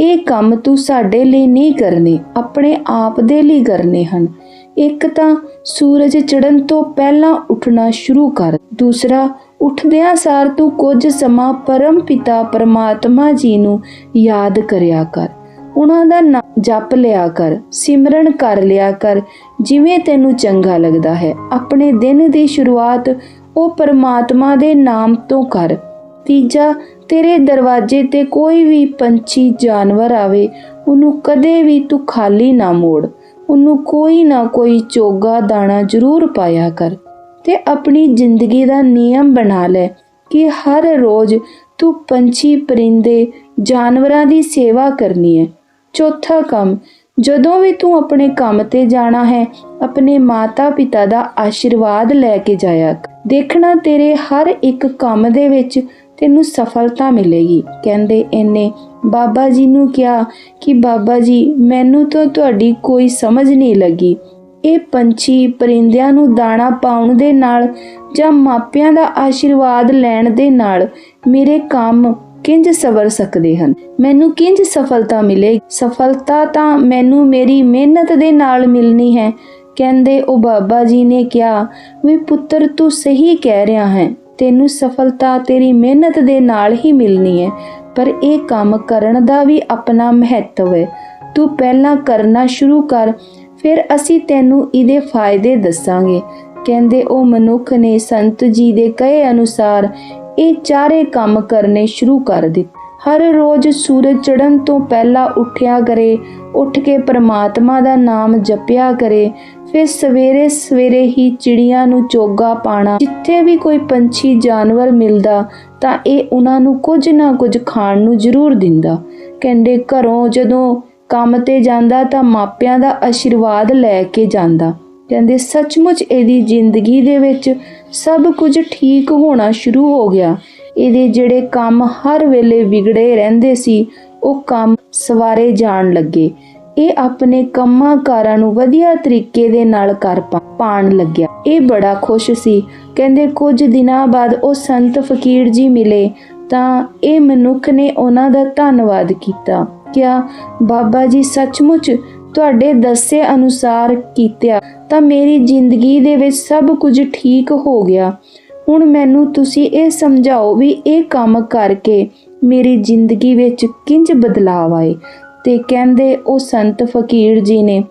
ਇਹ ਕੰਮ ਤੂੰ ਸਾਡੇ ਲਈ ਨਹੀਂ ਕਰਨੇ, ਆਪਣੇ ਆਪ ਦੇ ਲਈ ਕਰਨੇ ਹਨ। ਇੱਕ ਤਾਂ ਸੂਰਜ ਚੜ੍ਹਨ ਤੋਂ ਪਹਿਲਾਂ ਉੱਠਣਾ ਸ਼ੁਰੂ ਕਰ। ਦੂਸਰਾ, ਉੱਠਦਿਆਂ ਸਾਰ ਤੂੰ ਕੁਝ ਸਮਾਂ ਪਰਮ ਪਿਤਾ ਪਰਮਾਤਮਾ ਜੀ ਨੂੰ ਯਾਦ ਕਰਿਆ ਕਰ। ਉਹਨਾਂ ਦਾ ਨਾਮ ਜਪ ਲਿਆ ਕਰ, ਸਿਮਰਨ ਕਰ ਲਿਆ ਕਰ, ਜਿਵੇਂ ਤੈਨੂੰ ਚੰਗਾ ਲੱਗਦਾ ਹੈ। ਆਪਣੇ ਦਿਨ ਦੀ ਸ਼ੁਰੂਆਤ ਉਹ ਪਰਮਾਤਮਾ ਦੇ ਨਾਮ ਤੋਂ ਕਰ। ਤੀਜਾ, ਤੇਰੇ ਦਰਵਾਜ਼ੇ ਤੇ ਕੋਈ ਵੀ ਪੰਛੀ, ਜਾਨਵਰ ਆਵੇ, ਉਹਨੂੰ ਕਦੇ ਵੀ ਤੂੰ ਖਾਲੀ ਨਾ ਮੋੜ। ਉਹਨੂੰ ਕੋਈ ਨਾ ਕੋਈ ਚੋਗਾ ਦਾਣਾ ਜ਼ਰੂਰ ਪਾਇਆ ਕਰ ਤੇ ਆਪਣੀ ਜ਼ਿੰਦਗੀ ਦਾ ਨਿਯਮ ਬਣਾ ਲੈ ਕਿ ਹਰ ਰੋਜ਼ ਤੂੰ ਪੰਛੀ, ਪਰਿੰਦੇ, ਜਾਨਵਰਾਂ ਦੀ ਸੇਵਾ ਕਰਨੀ ਹੈ। ਚੌਥਾ ਕੰਮ, ਜਦੋਂ ਵੀ ਤੂੰ ਆਪਣੇ ਕੰਮ ਤੇ ਜਾਣਾ ਹੈ, ਆਪਣੇ ਮਾਤਾ-ਪਿਤਾ ਦਾ ਆਸ਼ੀਰਵਾਦ ਲੈ ਕੇ ਜਾਇਆ ਕਰ। ਦੇਖਣਾ ਤੇਰੇ ਹਰ ਇੱਕ ਕੰਮ ਦੇ ਵਿੱਚ ਤੈਨੂੰ ਸਫਲਤਾ ਮਿਲੇਗੀ ਕਹਿੰਦੇ ਇਹਨੇ ਬਾਬਾ ਜੀ ਨੂੰ ਕਿਹਾ ਕਿ ਬਾਬਾ ਜੀ, ਮੈਨੂੰ ਤਾਂ ਤੁਹਾਡੀ ਕੋਈ ਸਮਝ ਨਹੀਂ ਲੱਗੀ ਇਹ ਪੰਛੀ ਪਰਿੰਦਿਆਂ ਨੂੰ ਦਾਣਾ ਪਾਉਣ ਦੇ ਨਾਲ ਜਾਂ ਮਾਪਿਆਂ ਦਾ ਆਸ਼ੀਰਵਾਦ ਲੈਣ ਦੇ ਨਾਲ ਮੇਰੇ ਕੰਮ ਕਿੰਜ ਸਵਰ ਸਕਦੇ ਹਨ? ਮੈਨੂੰ ਕਿੰਜ ਸਫਲਤਾ ਮਿਲੇ? ਸਫਲਤਾ ਤਾਂ ਮੈਨੂੰ ਮੇਰੀ ਮਿਹਨਤ ਦੇ ਨਾਲ ਮਿਲਣੀ ਹੈ, ਕਹਿੰਦੇ ਉਹ ਬਾਬਾ ਜੀ ਨੇ ਕਿਹਾ, ਵੀ ਪੁੱਤਰ, ਤੂੰ ਸਹੀ ਕਹਿ ਰਿਹਾ ਹੈ। ਤੈਨੂੰ ਸਫਲਤਾ ਤੇਰੀ ਮਿਹਨਤ ਦੇ ਨਾਲ ਹੀ ਮਿਲਣੀ ਹੈ, ਪਰ ਇਹ ਕੰਮ ਕਰਨ ਦਾ ਵੀ ਆਪਣਾ ਮਹੱਤਵ ਹੈ। ਤੂੰ ਪਹਿਲਾਂ ਕਰਨਾ ਸ਼ੁਰੂ ਕਰ, ਫਿਰ ਅਸੀਂ ਤੈਨੂੰ ਇਹਦੇ ਫਾਇਦੇ ਦੱਸਾਂਗੇ। ਕਹਿੰਦੇ ਉਹ ਮਨੁੱਖ ਨੇ ਸੰਤ ਜੀ ਦੇ ਕਹੇ ਅਨੁਸਾਰ ਇਹ ਚਾਰੇ ਕੰਮ ਕਰਨੇ ਸ਼ੁਰੂ ਕਰ ਦਿੱਤੇ। ਹਰ ਰੋਜ਼ ਸੂਰਜ ਚੜ੍ਹਨ ਤੋਂ ਪਹਿਲਾਂ ਉੱਠਿਆ ਕਰੇ, ਉੱਠ ਕੇ ਪ੍ਰਮਾਤਮਾ ਦਾ ਨਾਮ ਜਪਿਆ ਕਰੇ, ਫਿਰ ਸਵੇਰੇ ਸਵੇਰੇ ਹੀ ਚਿੜੀਆਂ ਨੂੰ ਚੋਗਾ ਪਾਣਾ। ਜਿੱਥੇ ਵੀ ਕੋਈ ਪੰਛੀ, ਜਾਨਵਰ ਮਿਲਦਾ, ਤਾਂ ਇਹ ਉਹਨਾਂ ਨੂੰ ਕੁਝ ਨਾ ਕੁਝ ਖਾਣ ਨੂੰ ਜ਼ਰੂਰ ਦਿੰਦਾ। ਕਹਿੰਦੇ ਘਰੋਂ ਜਦੋਂ ਕੰਮ ਤੇ ਜਾਂਦਾ ਤਾਂ ਮਾਪਿਆਂ ਦਾ ਆਸ਼ੀਰਵਾਦ ਲੈ ਕੇ ਜਾਂਦਾ। ਕਹਿੰਦੇ ਸੱਚਮੁੱਚ ਇਹਦੀ ਜ਼ਿੰਦਗੀ ਦੇ ਵਿੱਚ ਸਭ ਕੁਝ ਠੀਕ ਹੋਣਾ ਸ਼ੁਰੂ ਹੋ ਗਿਆ। ਇਹਦੇ ਜਿਹੜੇ ਕੰਮ ਹਰ ਵੇਲੇ ਵਿਗੜੇ ਰਹਿੰਦੇ ਸੀ, ਉਹ ਕੰਮ ਸਵਾਰੇ ਜਾਣ ਲੱਗੇ। ਇਹ ਆਪਣੇ ਕੰਮਾਂ ਕਾਰਾਂ ਨੂੰ ਵਧੀਆ ਤਰੀਕੇ ਦੇ ਨਾਲ ਕਰ ਪਾਣ ਲੱਗਿਆ। ਇਹ ਬੜਾ ਖੁਸ਼ ਸੀ। ਕਹਿੰਦੇ, ਕੁਝ ਦਿਨਾਂ ਬਾਅਦ ਉਹ ਸੰਤ ਫਕੀਰ ਜੀ ਮਿਲੇ ਤਾਂ ਇਹ ਮਨੁੱਖ ਨੇ ਉਹਨਾਂ ਦਾ ਧੰਨਵਾਦ ਕੀਤਾ। ਕਿਹਾ, ਬਾਬਾ ਜੀ, ਸੱਚਮੁੱਚ ਤੁਹਾਡੇ ਦੱਸੇ ਅਨੁਸਾਰ ਕੀਤਿਆ ਤਾਂ ਮੇਰੀ ਜ਼ਿੰਦਗੀ ਦੇ ਵਿੱਚ ਸਭ ਕੁਝ ਠੀਕ ਹੋ ਗਿਆ। ਹੁਣ ਮੈਨੂੰ ਤੁਸੀਂ ਇਹ ਸਮਝਾਓ ਵੀ ਇਹ ਕੰਮ ਕਰਕੇ ਮੇਰੀ ਜ਼ਿੰਦਗੀ ਵਿੱਚ ਕਿੰਜ ਬਦਲਾਅ ਆਏ। ਤੇ ਕਹਿੰਦੇ ਉਹ ਸੰਤ ਫਕੀਰ ਜੀ ਨੇ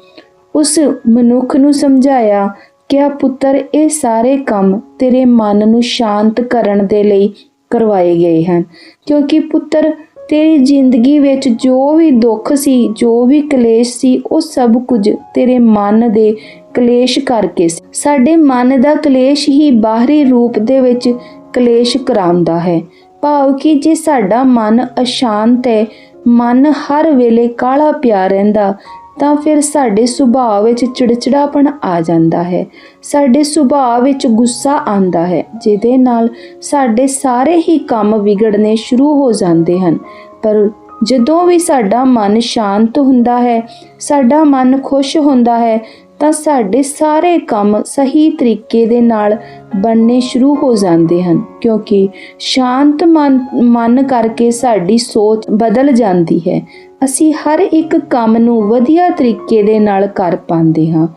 ਉਸ ਮਨੁੱਖ ਨੂੰ ਸਮਝਾਇਆ ਕਿ ਆ ਪੁੱਤਰ, ਇਹ ਸਾਰੇ ਕੰਮ ਤੇਰੇ ਮਨ ਨੂੰ ਸ਼ਾਂਤ ਕਰਨ ਦੇ ਲਈ ਕਰਵਾਏ ਗਏ ਹਨ। ਕਿਉਂਕਿ ਪੁੱਤਰ, ਤੇਰੀ ਜ਼ਿੰਦਗੀ ਵਿੱਚ ਜੋ ਵੀ ਦੁੱਖ ਸੀ, ਜੋ ਵੀ ਕਲੇਸ਼ ਸੀ, ਉਹ ਸਭ ਕੁਝ ਤੇਰੇ ਮਨ ਦੇ ਕਲੇਸ਼ ਕਰਕੇ ਸਾਡੇ ਮਨ ਦਾ ਕਲੇਸ਼ ਹੀ ਬਾਹਰੀ ਰੂਪ ਦੇ ਵਿੱਚ ਕਲੇਸ਼ ਕਰਾਉਂਦਾ ਹੈ। ਭਾਵ ਕਿ ਜੇ ਸਾਡਾ ਮਨ ਅਸ਼ਾਂਤ ਹੈ, ਮਨ ਹਰ ਵੇਲੇ ਕਾਲਾ ਪਿਆ ਰਹਿੰਦਾ, ਤਾਂ ਫਿਰ ਸਾਡੇ ਸੁਭਾਅ ਵਿੱਚ ਚਿੜਚਿੜਾਪਣ ਆ ਜਾਂਦਾ ਹੈ। ਸਾਡੇ ਸੁਭਾਅ ਵਿੱਚ ਗੁੱਸਾ ਆਉਂਦਾ ਹੈ, ਜਿਹਦੇ ਨਾਲ ਸਾਡੇ ਸਾਰੇ ਹੀ ਕੰਮ ਵਿਗੜਨੇ ਸ਼ੁਰੂ ਹੋ ਜਾਂਦੇ ਹਨ। ਪਰ ਜਦੋਂ ਵੀ ਸਾਡਾ ਮਨ ਸ਼ਾਂਤ ਹੁੰਦਾ ਹੈ, ਸਾਡਾ ਮਨ ਖੁਸ਼ ਹੁੰਦਾ ਹੈ ਤਾਂ ਸਾਡੇ ਸਾਰੇ ਕੰਮ ਸਹੀ ਤਰੀਕੇ ਦੇ ਨਾਲ ਬਣਨੇ ਸ਼ੁਰੂ ਹੋ ਜਾਂਦੇ ਹਨ, ਕਿਉਂਕਿ ਸ਼ਾਂਤ ਮਨ ਮਨ ਕਰਕੇ ਸਾਡੀ ਸੋਚ ਬਦਲ ਜਾਂਦੀ ਹੈ। ਅਸੀਂ ਹਰ ਇੱਕ ਕੰਮ ਨੂੰ ਵਧੀਆ ਤਰੀਕੇ ਦੇ ਨਾਲ ਕਰ ਪਾਉਂਦੇ ਹਾਂ।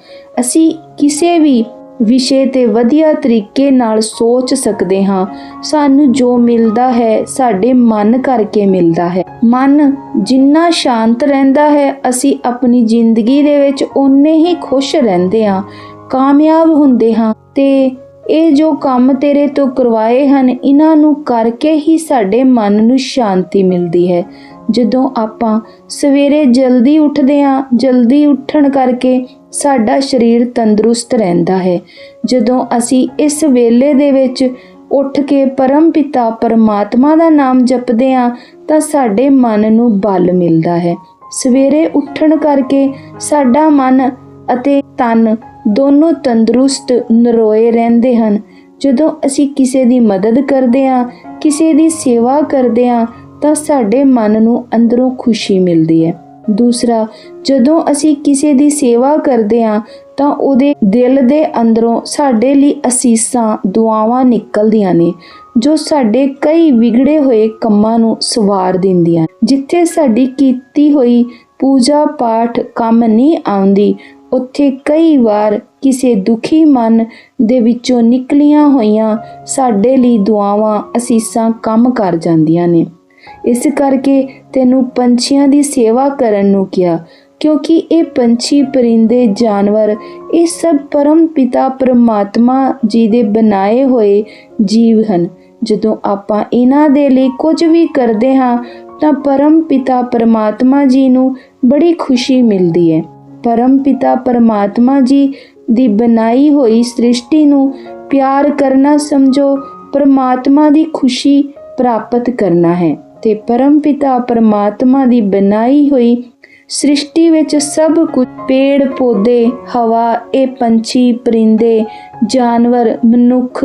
ਅਸੀਂ ਕਿਸੇ ਵੀ ਵਿਸ਼ੇ ਤੇ ਵਧੀਆ ਤਰੀਕੇ ਨਾਲ ਸੋਚ ਸਕਦੇ ਹਾਂ। ਸਾਨੂੰ ਜੋ ਮਿਲਦਾ ਹੈ, ਸਾਡੇ ਮਨ ਕਰਕੇ ਮਿਲਦਾ ਹੈ। ਮਨ ਜਿੰਨਾ ਸ਼ਾਂਤ ਰਹਿੰਦਾ ਹੈ, ਅਸੀਂ ਆਪਣੀ ਜ਼ਿੰਦਗੀ ਦੇ ਵਿੱਚ ਓਨੇ ਹੀ ਖੁਸ਼ ਰਹਿੰਦੇ ਹਾਂ, ਕਾਮਯਾਬ ਹੁੰਦੇ ਹਾਂ ਤੇ ਇਹ ਜੋ ਕੰਮ ਤੇਰੇ ਤੋਂ ਕਰਵਾਏ ਹਨ, ਇਹਨਾਂ ਨੂੰ ਕਰਕੇ ਹੀ ਸਾਡੇ ਮਨ ਨੂੰ ਸ਼ਾਂਤੀ ਮਿਲਦੀ ਹੈ। ਜਦੋਂ ਆਪਾਂ ਸਵੇਰੇ ਜਲਦੀ ਉੱਠਦੇ ਹਾਂ, ਜਲਦੀ ਉੱਠਣ ਕਰਕੇ ਸਾਡਾ ਸਰੀਰ ਤੰਦਰੁਸਤ ਰਹਿੰਦਾ ਹੈ। ਜਦੋਂ ਅਸੀਂ ਇਸ ਵੇਲੇ ਦੇ ਵਿੱਚ ਉੱਠ ਕੇ ਪਰਮ ਪਿਤਾ ਪਰਮਾਤਮਾ ਦਾ ਨਾਮ ਜਪਦੇ ਹਾਂ, ਤਾਂ ਸਾਡੇ ਮਨ ਨੂੰ ਬਲ ਮਿਲਦਾ ਹੈ। ਸਵੇਰੇ ਉੱਠਣ ਕਰਕੇ ਸਾਡਾ ਮਨ ਅਤੇ ਤਨ ਦੋਨੋਂ ਤੰਦਰੁਸਤ, ਨਰੋਏ ਰਹਿੰਦੇ ਹਨ। ਜਦੋਂ ਅਸੀਂ ਕਿਸੇ ਦੀ ਮਦਦ ਕਰਦੇ ਹਾਂ, ਕਿਸੇ ਦੀ ਸੇਵਾ ਕਰਦੇ ਹਾਂ, ਤਾਂ ਸਾਡੇ ਮਨ ਨੂੰ ਅੰਦਰੋਂ ਖੁਸ਼ੀ ਮਿਲਦੀ ਹੈ। ਦੂਸਰਾ, ਜਦੋਂ ਅਸੀਂ ਕਿਸੇ ਦੀ ਸੇਵਾ ਕਰਦੇ ਹਾਂ, ਤਾਂ ਉਹਦੇ ਦਿਲ ਦੇ ਅੰਦਰੋਂ ਸਾਡੇ ਲਈ ਅਸੀਸਾਂ, ਦੁਆਵਾਂ ਨਿਕਲਦੀਆਂ ਨੇ, ਜੋ ਸਾਡੇ ਕਈ ਵਿਗੜੇ ਹੋਏ ਕੰਮਾਂ ਨੂੰ ਸਵਾਰ ਦਿੰਦੀਆਂ ਜਿੱਥੇ ਸਾਡੀ ਕੀਤੀ ਹੋਈ ਪੂਜਾ ਪਾਠ ਕੰਮ ਨਹੀਂ ਆਉਂਦੀ, ਉੱਥੇ ਕਈ ਵਾਰ ਕਿਸੇ ਦੁਖੀ ਮਨ ਦੇ ਵਿੱਚੋਂ ਨਿਕਲੀਆਂ ਹੋਈਆਂ ਸਾਡੇ ਲਈ ਦੁਆਵਾਂ, ਅਸੀਸਾਂ ਕੰਮ ਕਰ ਜਾਂਦੀਆਂ ਨੇ। ਇਸ ਕਰਕੇ ਤੈਨੂੰ ਪੰਛੀਆਂ ਦੀ ਸੇਵਾ ਕਰਨ ਨੂੰ ਕਿਹਾ, ਕਿਉਂਕਿ ਇਹ ਪੰਛੀ ਪਰਿੰਦੇ, ਜਾਨਵਰ, ਇਹ ਸਭ ਪਰਮ ਪਿਤਾ ਪਰਮਾਤਮਾ ਜੀ ਦੇ ਬਣਾਏ ਹੋਏ ਜੀਵ ਹਨ। ਜਦੋਂ ਆਪਾਂ ਇਹਨਾਂ ਦੇ ਲਈ ਕੁਝ ਵੀ ਕਰਦੇ ਹਾਂ, ਤਾਂ ਪਰਮ ਪਿਤਾ ਪਰਮਾਤਮਾ ਜੀ ਨੂੰ ਬੜੀ ਖੁਸ਼ੀ ਮਿਲਦੀ ਹੈ। ਪਰਮ ਪਿਤਾ ਪਰਮਾਤਮਾ ਜੀ ਦੀ ਬਣਾਈ ਹੋਈ ਸ੍ਰਿਸ਼ਟੀ ਨੂੰ ਪਿਆਰ ਕਰਨਾ ਸਮਝੋ, ਪਰਮਾਤਮਾ ਦੀ ਖੁਸ਼ੀ ਪ੍ਰਾਪਤ ਕਰਨਾ ਹੈ। ਤੇ ਪਰਮ ਪਿਤਾ ਪਰਮਾਤਮਾ ਦੀ ਬਣਾਈ ਹੋਈ ਸ੍ਰਿਸ਼ਟੀ ਵਿੱਚ ਸਭ ਕੁਝ, ਪੇੜ, ਪੌਦੇ, ਹਵਾ, ਇਹ ਪੰਛੀ, ਪਰਿੰਦੇ, ਜਾਨਵਰ, ਮਨੁੱਖ,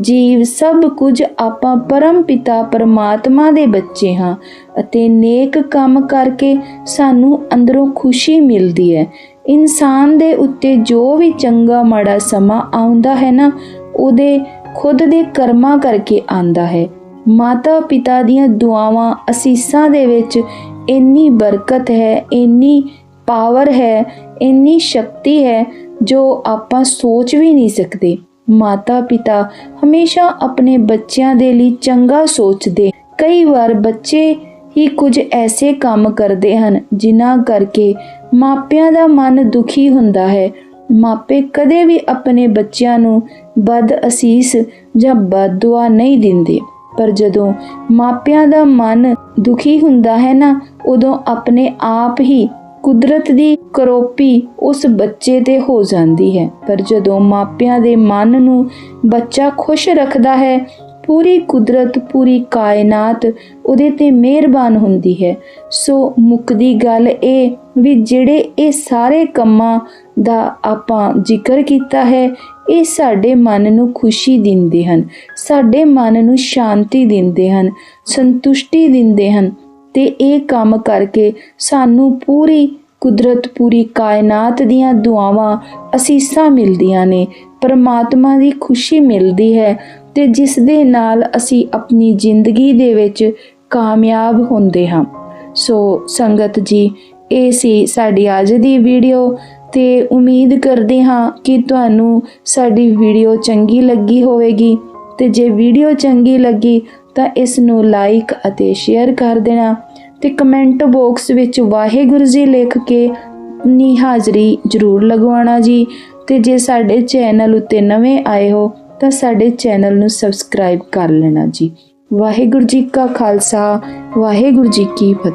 ਜੀਵ, ਸਭ ਕੁਝ ਆਪਾਂ ਪਰਮ ਪਿਤਾ ਪਰਮਾਤਮਾ ਦੇ ਬੱਚੇ ਹਾਂ ਅਤੇ ਨੇਕ ਕੰਮ ਕਰਕੇ ਸਾਨੂੰ ਅੰਦਰੋਂ ਖੁਸ਼ੀ ਮਿਲਦੀ ਹੈ। ਇਨਸਾਨ ਦੇ ਉੱਤੇ ਜੋ ਵੀ ਚੰਗਾ ਮਾੜਾ ਸਮਾਂ ਆਉਂਦਾ ਹੈ ਨਾ, ਉਹਦੇ ਖੁਦ ਦੇ ਕਰਮਾਂ ਕਰਕੇ ਆਂਦਾ ਹੈ। ਮਾਤਾ ਪਿਤਾ ਦੀਆਂ ਦੁਆਵਾਂ ਅਸੀਸਾਂ ਦੇ ਵਿੱਚ ਇੰਨੀ ਬਰਕਤ ਹੈ, ਇੰਨੀ ਪਾਵਰ ਹੈ, ਇੰਨੀ ਸ਼ਕਤੀ ਹੈ ਜੋ ਆਪਾਂ ਸੋਚ ਵੀ ਨਹੀਂ ਸਕਦੇ। ਮਾਤਾ ਪਿਤਾ ਹਮੇਸ਼ਾ ਆਪਣੇ ਬੱਚਿਆਂ ਦੇ ਲਈ ਚੰਗਾ ਸੋਚਦੇ। ਕਈ ਵਾਰ ਬੱਚੇ ਹੀ ਕੁਝ ਐਸੇ ਕੰਮ ਕਰਦੇ ਹਨ ਜਿਨ੍ਹਾਂ ਕਰਕੇ ਮਾਪਿਆਂ ਦਾ ਮਨ ਦੁਖੀ ਹੁੰਦਾ ਹੈ। ਮਾਪੇ ਕਦੇ ਵੀ ਆਪਣੇ ਬੱਚਿਆਂ ਨੂੰ ਬਦ ਅਸੀਸ ਜਾਂ ਬਦਦੁਆ ਨਹੀਂ ਦਿੰਦੇ। ਪਰ ਜਦੋਂ ਮਾਪਿਆਂ ਦਾ ਮਨ ਦੁਖੀ ਹੁੰਦਾ ਹੈ ਨਾ, ਉਦੋਂ ਆਪਣੇ ਆਪ ਹੀ ਕੁਦਰਤ ਦੀ ਕਰੋਪੀ ਉਸ ਬੱਚੇ ਤੇ ਹੋ ਜਾਂਦੀ ਹੈ। ਪਰ ਜਦੋਂ ਮਾਪਿਆਂ ਦੇ ਮਨ ਨੂੰ ਬੱਚਾ ਖੁਸ਼ ਰੱਖਦਾ ਹੈ, ਪੂਰੀ ਕੁਦਰਤ, ਪੂਰੀ ਕਾਇਨਾਤ ਉਹਦੇ ਤੇ ਮਿਹਰਬਾਨ ਹੁੰਦੀ ਹੈ। ਸੋ ਮੁੱਕਦੀ ਗੱਲ ਇਹ ਵੀ ਜਿਹੜੇ ਇਹ ਸਾਰੇ ਕੰਮਾਂ ਦਾ ਆਪਾਂ ਜ਼ਿਕਰ ਕੀਤਾ ਹੈ ਇਹ ਸਾਡੇ ਮਨ ਨੂੰ ਖੁਸ਼ੀ ਦਿੰਦੇ ਹਨ, ਸਾਡੇ ਮਨ ਨੂੰ ਸ਼ਾਂਤੀ ਦਿੰਦੇ ਹਨ, ਸੰਤੁਸ਼ਟੀ ਦਿੰਦੇ ਹਨ ਤੇ ਇਹ ਕੰਮ ਕਰਕੇ ਸਾਨੂੰ ਪੂਰੀ ਕੁਦਰਤ, ਪੂਰੀ ਕਾਇਨਾਤ ਦੀਆਂ ਦੁਆਵਾਂ ਅਸੀਸਾਂ ਮਿਲਦੀਆਂ ਨੇ, ਪਰਮਾਤਮਾ ਦੀ ਖੁਸ਼ੀ ਮਿਲਦੀ ਹੈ ਤੇ ਜਿਸ ਦੇ ਨਾਲ ਅਸੀਂ ਆਪਣੀ ਜ਼ਿੰਦਗੀ ਦੇ ਵਿੱਚ ਕਾਮਯਾਬ ਹੁੰਦੇ ਹਾਂ। ਸੋ ਸੰਗਤ ਜੀ, ਇਹ ਸੀ ਸਾਡੀ ਅੱਜ ਦੀ ਵੀਡੀਓ। ਤੇ ਉਮੀਦ ਕਰਦੇ ਹਾਂ ਕਿ ਤੁਹਾਨੂੰ ਸਾਡੀ ਵੀਡੀਓ ਚੰਗੀ ਲੱਗੀ ਹੋਵੇਗੀ। ਤੇ ਜੇ ਵੀਡੀਓ ਚੰਗੀ ਲੱਗੀ ਤਾਂ ਇਸ ਨੂੰ ਲਾਈਕ ਅਤੇ ਸ਼ੇਅਰ ਕਰ ਦੇਣਾ ਤੇ ਕਮੈਂਟ ਬਾਕਸ ਵਿੱਚ ਵਾਹਿਗੁਰੂ ਜੀ ਲਿਖ ਕੇ ਨੀ ਹਾਜ਼ਰੀ ਜ਼ਰੂਰ ਲਗਵਾਉਣਾ ਜੀ। ਤੇ ਜੇ ਸਾਡੇ ਚੈਨਲ ਉੱਤੇ ਨਵੇਂ ਆਏ ਹੋ ਤਾਂ ਸਾਡੇ ਚੈਨਲ ਨੂੰ ਸਬਸਕ੍ਰਾਈਬ ਕਰ ਲੈਣਾ ਜੀ। ਵਾਹਿਗੁਰੂ ਜੀ ਕਾ ਖਾਲਸਾ, ਵਾਹਿਗੁਰੂ ਜੀ ਕੀ ਫਤਿਹ।